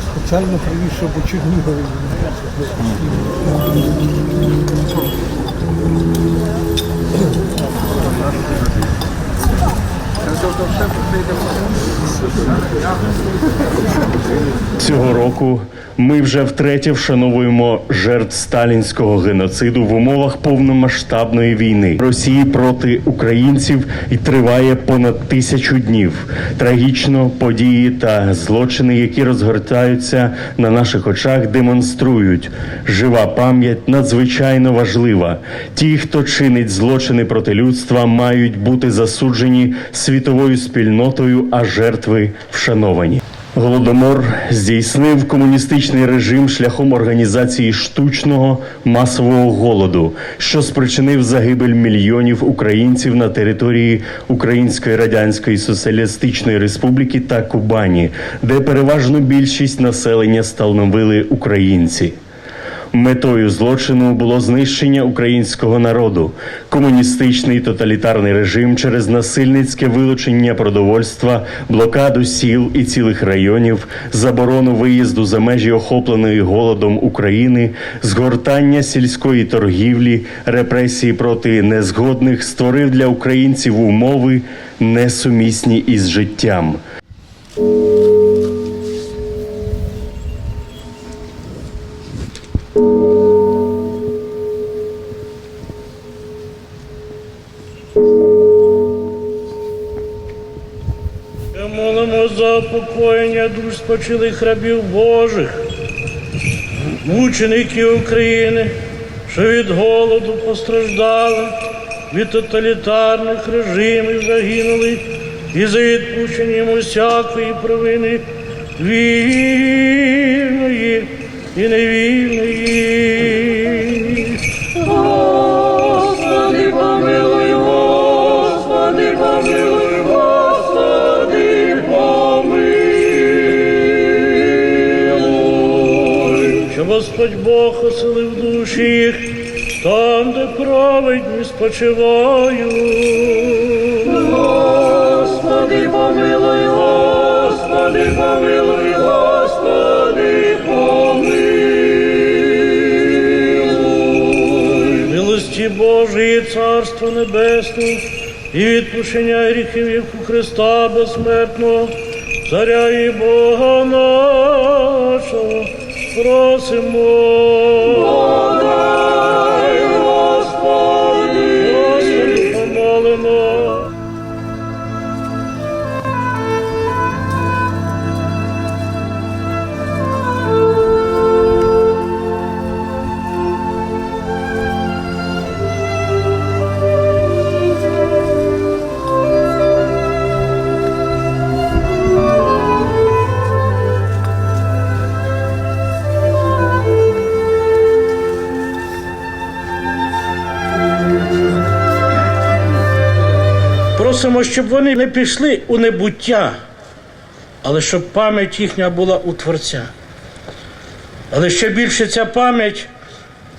Спеціально привіз, щоб у Чернігові. Цього року ми вже втретє вшановуємо жертв сталінського геноциду в умовах повномасштабної війни Росії проти українців і триває понад тисячу днів. Трагічно події та злочини, які розгортаються на наших очах, демонструють. Жива пам'ять надзвичайно важлива. Ті, хто чинить злочини проти людства, мають бути засуджені світовою спільнотою, а жертви вшановані. Голодомор здійснив комуністичний режим шляхом організації штучного масового голоду, що спричинив загибель мільйонів українців на території Української Радянської Соціалістичної Республіки та Кубані, де переважну більшість населення становили українці. Метою злочину було знищення українського народу, комуністичний тоталітарний режим через насильницьке вилучення продовольства, блокаду сіл і цілих районів, заборону виїзду за межі охопленої голодом України, згортання сільської торгівлі, репресії проти незгодних створив для українців умови несумісні із життям. Молимо за упокоєння душ спочилих рабів Божих, мучеників України, що від голоду постраждали, від тоталітарних режимів загинули і за відпущенням усякої провини вільної і невільної. Щоб Господь Бог оселив душі їх, там, де праведні спочивають. Господи, помилуй, Господи, помилуй, Господи, помилуй. Милості Божої, Царство Небесне, і відпущення гріхів як у Христа безсмертного, Царя і Бога нашого, просимо. Просимо, щоб вони не пішли у небуття, але щоб пам'ять їхня була у Творця. Але ще більше ця пам'ять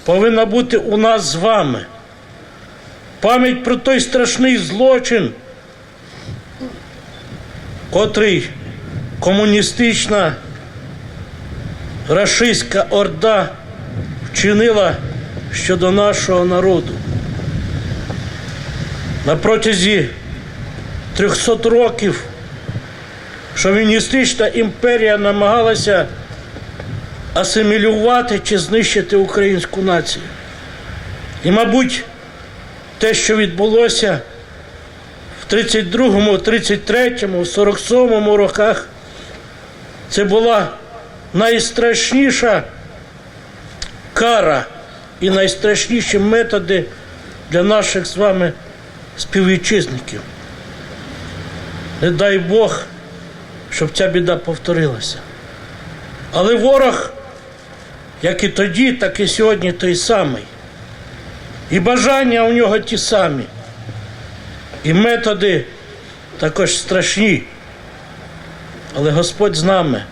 повинна бути у нас з вами. Пам'ять про той страшний злочин, котрий комуністична рашистська орда вчинила щодо нашого народу. На протязі 300 років шовіністична імперія намагалася асимілювати чи знищити українську націю. І, мабуть, те, що відбулося в 32-му, 33-му, 47-му роках, це була найстрашніша кара і найстрашніші методи для наших з вами співвітчизників. Не дай Бог, щоб ця біда повторилася. Але ворог, як і тоді, так і сьогодні той самий. І бажання у нього ті самі. І методи також страшні. Але Господь з нами,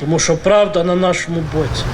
тому що правда на нашому боці.